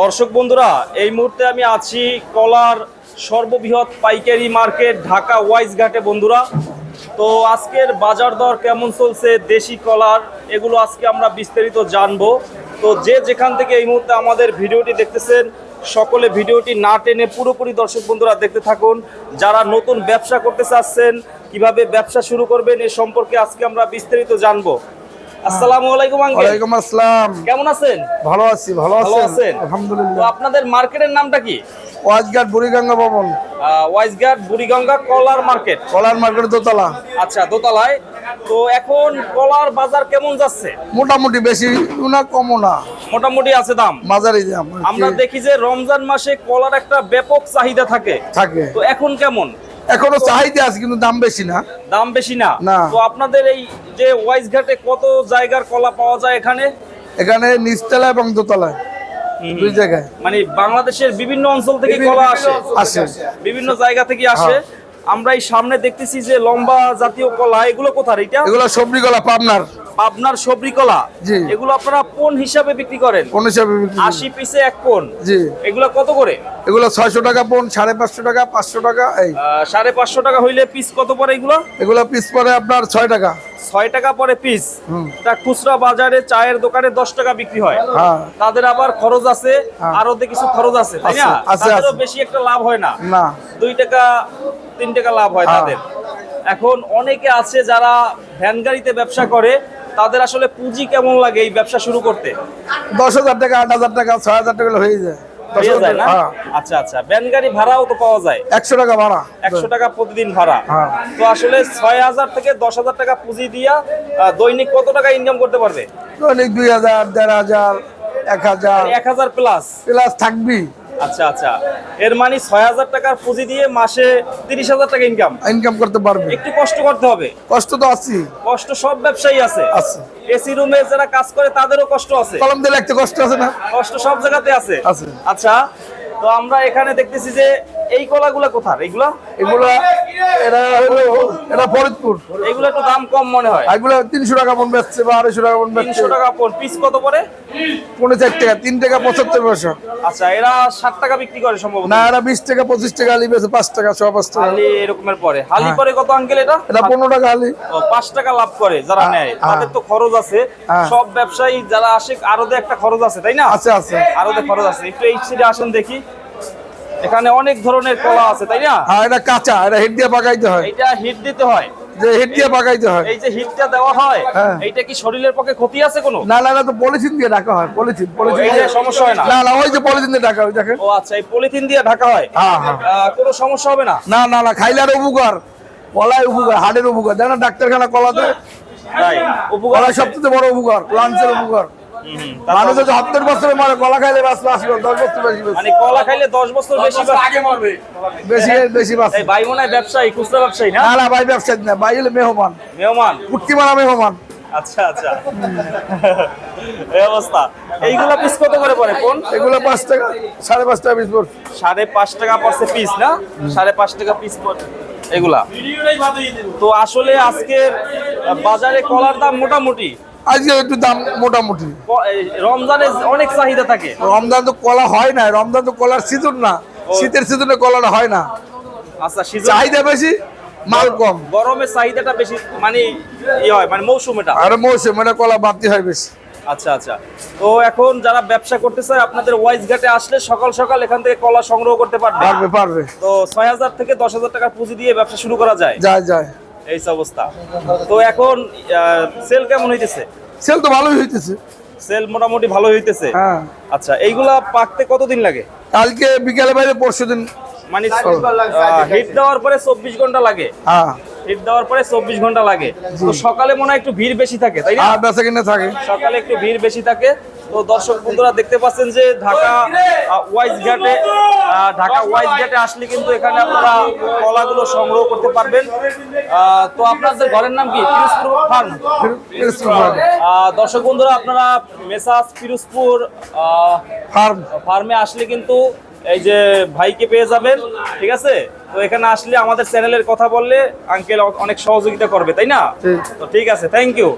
দর্শক বন্ধুরা, এই মুহূর্তে আমি আছি কলার সর্ববৃহৎ পাইকারি মার্কেট ঢাকা ওয়াইজ ঘাটে বন্ধুরা। তো আজকের বাজার দর কেমন চলছে দেশি কলার, এগুলো আজকে আমরা বিস্তারিত জানব। তো যে যেখান থেকে এই মুহূর্তে আমাদের ভিডিওটি দেখতেছেন, সকলে ভিডিওটি না টেনে পুরোপুরি দর্শক বন্ধুরা দেখতে থাকুন। যারা নতুন ব্যবসা করতে চাচ্ছেন, কীভাবে ব্যবসা শুরু করবেন, এ সম্পর্কে আজকে আমরা বিস্তারিত জানব। আসসালামু আলাইকুম আঙ্কেল ওয়ালাইকুম আসসালাম। কেমন আছেন? ভালো আছি ভালো ভালো আছেন? আছেন। তো আপনাদের মার্কেটের নামটা কি? বুড়িগঙ্গা ভবন। ওয়াইজঘাট বুড়িগঙ্গা কলার মার্কেট। কলার মার্কেট দোতলা। আচ্ছা দোতলায়। তো এখন কলার বাজার কেমন যাচ্ছে? মোটামুটি বেশি না কমও না। মোটামুটি আছে দাম? মাঝারি দাম আমরা দেখি যে রমজান মাসে কলার একটা ব্যাপক চাহিদা থাকে। থাকে। তো এখন কেমন? এখনও চাহিদা আছে কিন্তু দাম বেশি না। দাম বেশি না? না। তো আপনাদের এই যে ওয়াইজ ঘাটে কত জায়গার কলা পাওয়া যায় এখানে? এখানে নিচতলা এবং দোতলায় দুই জায়গায়। মানে বাংলাদেশের বিভিন্ন অঞ্চল থেকে কলা আসে। আসে। বিভিন্ন জায়গা থেকে আসে। হ্যাঁ। আমরা এই সামনে দেখতেছি যে লম্বা জাতীয় কলা এগুলো কোথার এটা? এগুলো সবজি গলা পাবনার। পাবনার সবরি কলা জি। এগুলো আপনারা কোন হিসাবে বিক্রি করেন? কোন হিসাবে? আশি পিসে এক কোন? জি। এগুলো কত করে? এগুলো ছয়শো টাকা পন সাড়ে পাঁচশো টাকা পাঁচশো টাকা এই। সাড়ে পাঁচশো টাকা হইলে পিস কত পরে এগুলো? এগুলো পিস পরে আপনার ছয় টাকা। ছয় টাকা পরে পিস। এটা খুচরা বাজারে চায়ের দোকানে দশ টাকা বিক্রি হয়। হ্যাঁ। তাদের আবার খরচ আছে হ্যাঁ। আরও কিছু খরচ আছে তাই না? আছে, আছে, তাদেরও বেশি একটা লাভ হয় না। না। দুই টাকা তিন টাকা লাভ হয় হ্যাঁ। তাদের এখন অনেকে আছে যারা ভ্যান গাড়িতে ব্যবসা করে তাদের আসলে পুঁজি কেমন লাগে এই ব্যবসা শুরু করতে? দশ হাজার টাকা আট হাজার টাকা ছয় হাজার টাকা হয়ে যায়। হয়ে হ্যাঁ। আচ্ছা আচ্ছা। ভ্যান গাড়ি ভাড়াও তো পাওয়া যায়। একশো টাকা ভাড়া। একশো টাকা প্রতিদিন ভাড়া। হ্যাঁ। তো আসলে ছয় হাজার থেকে দশ হাজার টাকা পুঁজি দিয়া দৈনিক কত টাকা ইনকাম করতে পারবে? দৈনিক দুই হাজার দেড় হাজার এক হাজার। এক হাজার প্লাস প্লাস থাকবি আচ্ছা আচ্ছা। এর মানে ছয় হাজার টাকার পুঁজি দিয়ে মাসে তিরিশ হাজার টাকা ইনকাম ইনকাম করতে পারবে। একটু কষ্ট করতে হবে? কষ্ট তো আছে কষ্ট সব ব্যবসায়ী আছে। আছে। এসি রুমে যারা কাজ করে তাদেরও কষ্ট আছে। কলম দিলে একটু কষ্ট আছে না? কষ্ট সব জায়গাতে আছে। আছে। আচ্ছা তো আমরা এখানে দেখতেছি যে এই কলাগুলা কোথার? এইগুলা এগুলা এরা হলো এরা ফরিদপুর। এইগুলো একটু দাম কম মনে হয়। এগুলো তিনশো টাকা মন বেচছে বা আড়াইশো টাকা মন বেচছে। তিনশো টাকা পিস কত পরে পনেরো চার টাকা তিন টাকা পঁচাত্তর পয়সা। আচ্ছা এরা ষাট টাকা বিক্রি করে সম্ভবত। না এরা বিশ টাকা পঁচিশ টাকা আলি বেছে পাঁচ টাকা ছ পাঁচ টাকা। হালি এরকমের পরে। হালি হ্যাঁ। পরে কত আঙ্কেল এটা? এটা পনেরো টাকা আলি ও, পাঁচ টাকা লাভ করে যারা হ্যাঁ, নেয়। হ্যাঁ। তাদের তো খরচ আছে। হ্যাঁ। সব ব্যবসায়ী যারা আসে আরও একটা খরচ আছে তাই না? আছে আছে। আরও খরচ আছে। একটু এই সাইডে আসেন দেখি। এখানে অনেক ধরনের কলা আছে তাই না? হ্যাঁ এটা কাঁচা এটা হিট দিয়ে পাকাইতে হয়। এটা হিট দিতে হয়। যে হিট দিয়ে পাকাইতে হয়। এই যে হিটটা দেওয়া হয় হ্যাঁ। এইটা কি শরীরের পক্ষে ক্ষতি আছে কোনো? না না না তো পলিথিন দিয়ে ঢাকা হয় পলিথিন পলিথিন এইটা সমস্যা হয় না? না না ওই যে পলিথিন দিয়ে ঢাকা হয় দেখেন। ও আচ্ছা এই পলিথিন দিয়ে ঢাকা হয়? হ্যাঁ হ্যাঁ। কোনো সমস্যা হবে না? না না না খাইলে উপকার কলায় উপকার হাড়ের উপকার। জানো ডাক্তারখানা কলাতে উপকার? সবচেয়ে বড় উপকার লাঞ্চের উপকার। মানুষ যদি সত্তর বছরে মারে কলা খাইলে বাঁচবে দশ বছর বেশি বাঁচবে। মানে কলা খাইলে দশ বছর বেশি বাঁচে। বেশি বেশি বাঁচবে। এই ভাই মনে হয় ব্যবসায়ী খুচরা ব্যবসায়ী না? না ভাই ব্যবসায়ী না ভাই হলে মেহমান। মেহমান? পুটকি মারা মেহমান। আচ্ছা আচ্ছা। এই অবস্থা। এইগুলা পিস কত করে পড়ে কোন? এগুলো পাঁচ টাকা সাড়ে পাঁচ টাকা পিস পড়ছে। সাড়ে পাঁচ টাকা পড়ছে পিস না? সাড়ে পাঁচ টাকা পিস পড়ে এগুলা। তো আসলে আজকের বাজারে কলার দাম মোটামুটি আজকে একটু দাম মোটামুটি। রমজানে অনেক চাহিদা থাকে। রমজান তো কলা হয় না রমজান তো কলার সিজন না। শীতের সিজনে কলাটা হয় না। আচ্ছা চাহিদা বেশি মাল কম। চাহিদাটা বেশি মানে ই হয় মানে মৌসুম এটা আর মৌসুম মানে কলা বাড়তি হয় বেশি। আচ্ছা আচ্ছা। তো এখন যারা ব্যবসা করতে চায় আপনাদের ওয়াইজ ঘাটে আসলে সকাল সকাল এখান থেকে কলা সংগ্রহ করতে পারবে। পারবে পারবে। তো ছয় হাজার থেকে দশ হাজার টাকার পুঁজি দিয়ে ব্যবসা শুরু করা যায়। যায় যায়। এই অবস্থা। তো এখন সেল কেমন হইতেছে? সেল তো ভালোই হইতেছে। সেল মোটামুটি ভালো হইতেছে? হ্যাঁ। আচ্ছা এইগুলা পাকতে কতদিন লাগে? কালকে বিকেলে বাইরে পরশু দিন মানে হিট দেওয়ার পরে চব্বিশ ঘণ্টা লাগে। হ্যাঁ। হিট দেওয়ার পরে চব্বিশ ঘণ্টা লাগে। তো সকালে মনে হয় একটু ভিড় বেশি থাকে তাই না? বেচা কিনে থাকে। সকালে একটু ভিড় বেশি থাকে। তো দর্শক বন্ধুরা দেখতে পাচ্ছেন যে ঢাকা ওয়াইজ ঘাটে ঢাকা ওয়াইজ ঘাটে আসলে কিন্তু এখানে আপনারা কলাগুলো সংগ্রহ করতে পারবেন। তো আপনাদের ঘরের নাম কি? পিরোজপুর ফার্ম? দর্শক বন্ধুরা আপনারা মেসাজ পিরোজপুর ফার্ম। ফার্মে আসলে কিন্তু এই যে ভাইকে পেয়ে যাবেন ঠিক আছে? তো এখানে আসলে আমাদের চ্যানেলের কথা বললে আঙ্কেল অনেক সহযোগিতা করবে তাই না? তো ঠিক আছে থ্যাংক ইউ